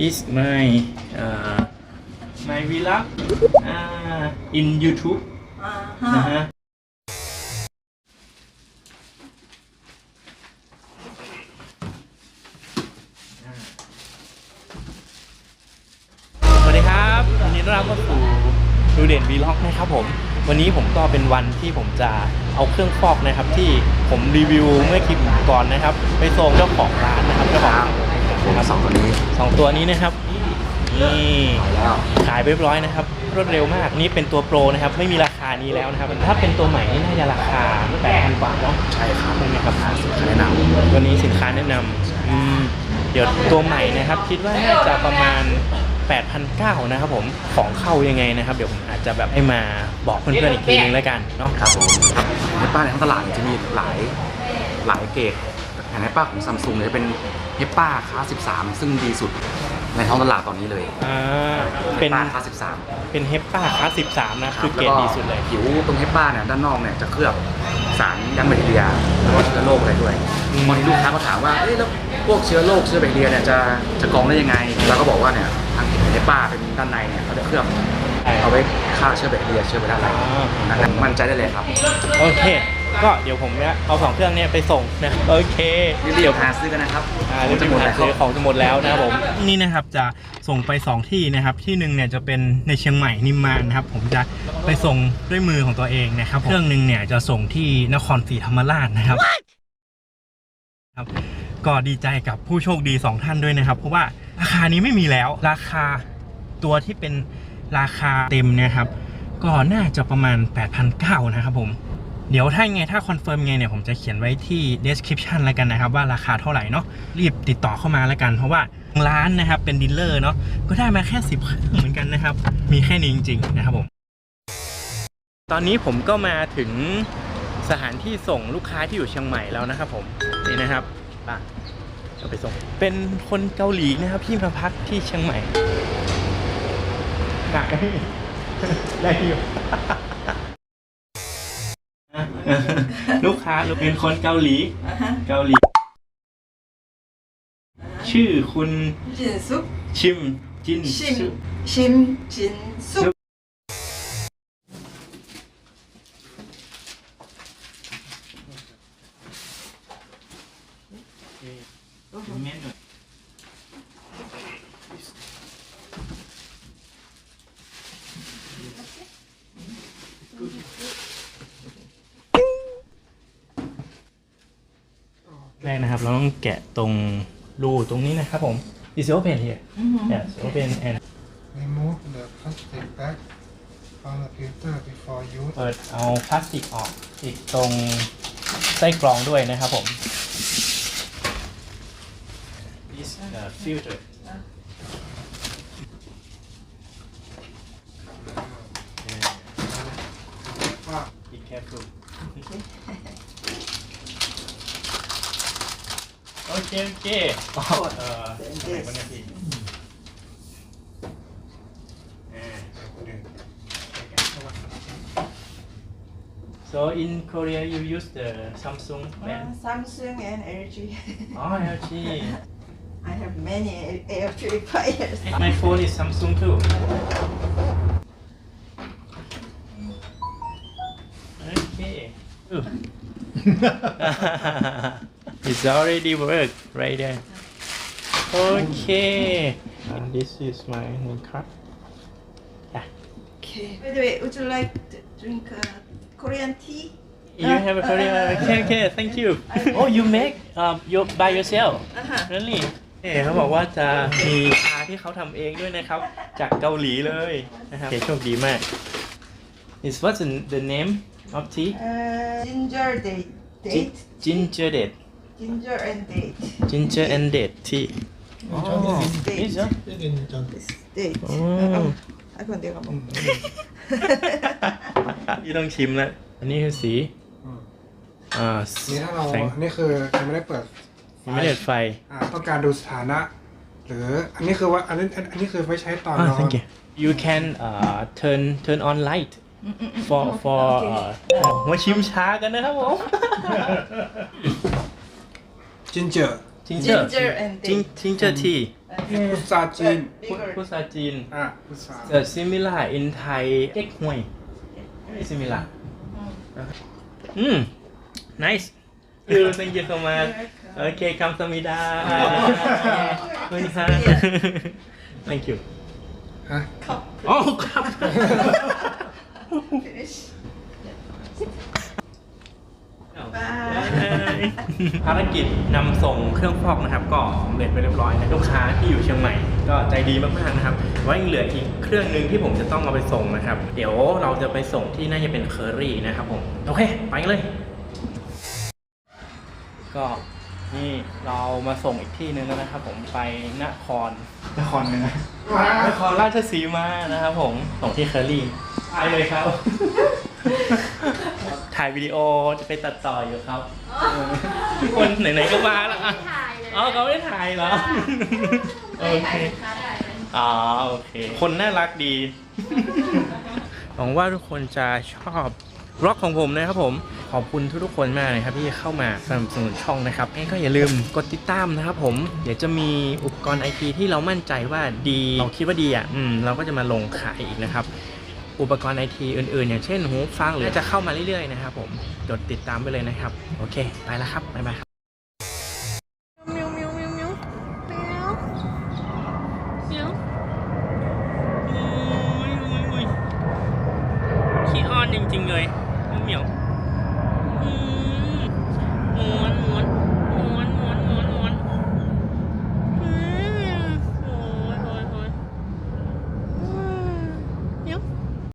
this my uh, my vlog uh, in YouTube นะฮะ สวัสดีครับวันนี้ต้อนรับเข้าสู่ดูเด่นวีล็อกนะครับผม วันนี้ผมก็เป็นวันที่ผมจะเอาเครื่องฟอกนะครับ ที่ผมรีวิวเมื่อคลิปก่อนนะครับ ไปส่งเจ้าของร้านนะครับเจ้าของ ร้านผมนะครับสองตัวนี้สองตัวนี้นะครับนี่แล้วขายไปเรียบร้อยนะครับ รวดเร็วมากนี่เป็นตัวโปรนะครับ ไม่มีราคานี้แล้วนะครับ ถ้าเป็นตัวใหม่นี่น่าจะราคา8,000กว่าเนาะใช่ครับใช่ไหมครับแนะนวันนี้สินค้าแนะนำอืมเดี๋ยวตัวใหม่นะครับ คิดว่าน่าจะประมาณ8,900นะครับผมของเข้ายังไงนะครับ เดี๋ยวผมอาจจะแบบให้มาบอกเพื่อนๆอีกทีนึงแล้วกันเนาะำครับผมในป้าในท้องตลาดเนี่ยจะมีหลายหลายเกรด อย่างในป้าของซัมซุงเนี่ยจะเป็นเฮปป้าคลาส13 ซึ่งดีสุดในท้องตลาดตอนนี้เลยอ่าเป็นป้าคลาส13 เป็นเฮปป้าคลาส13 นะคือเกรดดีสุดเลย ผิวตรงเฮปป้าเนี่ยด้านนอกเนี่ยจะเคลือบสารยันแบคทีเรียแล้วก็เชื้อโรคอะไรด้วยอืม บางทีลูกค้าก็ถามว่าเอ๊ะแล้วพวกเชื้อโรคเชื้อแบคทีเรียเนี่ยจะจะกรองได้ยังไงเราก็บอกว่าเนี่ยทางเฮปป้าเป็นด้านในเนี่ยเขาจะเคลือบเอาไว้ฆ่าเชื้อแบคทีเรียเชื้อไวรัสอะไรอ่านะครับมั่นใจได้เลยครับ โอเค ก็เดี๋ยวผมเนี่ยเอาสองเครื่องเนี้ไปส่งนะโอเครีบๆหาซื้อกันนะครับอ่าเรื่องจะจะหหมมดดแล้วซื้อของจะหมดแล้วนะครับผมนี่นะครับจะส่งไป 2 ที่นะครับ ที่หนึ่งเนี่ยจะเป็นในเชียงใหม่นิมมานนะครับ ผมจะไปส่งด้วยมือของตัวเองนะครับเครื่องหนึ่งเนี่ยจะส่งที่นครศรีธรรมราชนะครับครับ ก็ดีใจกับผู้โชคดี 2 ท่านด้วยนะครับ เพราะว่าราคานี้ไม่มีแล้ว ราคาตัวที่เป็นราคาเต็มเนี่ยครับ ก็น่าจะประมาณ 8,900นะครับผม เดี๋ยวถ้าไงถ้าคอนเฟิร์มไงเนี่ยผมจะเขียนไว้ที่ description แล้วกันนะครับว่าราคาเท่าไหร่เนาะรีบติดต่อเข้ามาแล้วกัน เพราะว่าร้านนะครับเป็นดีลเลอร์เนาะก็ได้มาแค่ 10เครื่องเหมือนกันนะครับ มีแค่นี้จริง ๆ นะครับผม ตอนนี้ผมก็มาถึงสถานที่ส่งลูกค้าที่อยู่เชียงใหม่แล้วนะครับผมนี่นะครับป่ะเราไปส่ง เป็นคนเกาหลีนะครับที่มาพักที่เชียงใหม่หนักไหมได้อยู่ ลูกค้าเป็นคนเกาหลีเกาหลี ชื่อคุณจินซุปชิมจินชิมซุ ชิมจินซุป เมนหน่อยแรก นะครับเราต้องแกะตรงรูตรงนี้นะครับผม is it open here yes open and Remove the plastic bag from the filter before use. เปิดเอาพลาสติกออกติดตรงไส้กรองด้วยนะครับผม this the filter be careful โอเค โอเคอ๋อเออไหนวะเนี่ยพี่อ่า So in Korea you use the Samsung brand? Samsung and LG Oh, LG. I have many LG players My phone is Samsung too. Okay. Ooh. it's already work right there. Okay. And this is my name card. Yeah. Okay By the way would you like to drink uh, Korean tea? You have a Korean. Okay, okay. Thank you. Oh, you make um you by yourself. Uh-huh. Really? เอ๋เขาบอกว่าจะมีชาที่เขาทำเองด้วยนะครับ จากเกาหลีเลยนะครับโอเคโชคดีมาก Is what's the, the name of tea? Uh, ginger date date Ginger date. ginger and date Ginger and date tea. 어, date is it? This date 오. 어, 아 그건 내가 먹 ยี่ต้องชิมแล้ว อันนี้คือสีอ่า นี่ถ้าเรา แสง นี่คือยังไม่ได้เปิด ยังไม่เด็ดไฟ อ่าต้องการดูสถานะ หรืออันนี้คือว่าอันนี้อันนี้คือไว้ใช้ตอน อ่าน อน thank you you can uh, turn turn on light for for เอ่อมาชิมชากันนะครับผม จินเจอร์จิงเจอร์ Ginger and จิง date. จิงเจอร์ทีพุทราจีน Bigger. ภาษาจีน อะพุทรา The similar in Thai เก๊กฮวย similar อืม nice you thank you so much โอเคคำสมิดาขอบคุณค่ะ thank you ฮะ Cup. อ๋อครับ Finish. บาย ภารกิจนำส่งเครื่องฟอกนะครับ ก็สำเร็จไปเรียบร้อยนะลูกค้าที่อยู่เชียงใหม่ ก็ใจดีมากๆนะครับไว่ายังเหลืออีกเครื่องหนึ่งที่ผมจะต้องเอาไปส่งนะครับ เดี๋ยวเราจะไปส่งที่น่าจะเป็นเคอรี่นะครับผมโอเคไปกันเลย ก็นี่เรามาส่งอีกที่หนึงแล้วนะครับผมไปนครนครเหนือนครราชสีมานะครับผมส่งที่เคอรี่ไปเลยครับ ถ่ายวิดีโอจะไปตัดต่ออยู่ครับทุกคนไหนๆก็มาแล้วอะอ๋อเขาไม่ได้ถ่ายเหรอโอเคอ๋อโอเค คนน่ารักดี หวังว่าทุกคนจะชอบร็อกของผมนะครับผมขอบคุณทุกๆคนมากเลยครับที่เข้ามาสนับสนุนช่องนะครับงั้นก็อย่าลืมกดติดตามนะครับผม เดี๋ยวจะมีอุปกรณ์ไอทีที่เรามั่นใจว่าดี เราคิดว่าดีอะ อืม เราก็จะมาลงขายอีกนะครับ อุปกรณ์ไอทีอื่น ๆ อย่างเช่นหูฟังหรือจะเข้ามาเรื่อย ๆ นะครับผมกดติดตามไปเลยนะครับ โอเค ไปแล้วครับ บ๊ายบายครับมิวมิวมิวมิวมิวมิวโอ้ยโอ้ยโอ้ยขี้ออนจริง ๆ เลยมิว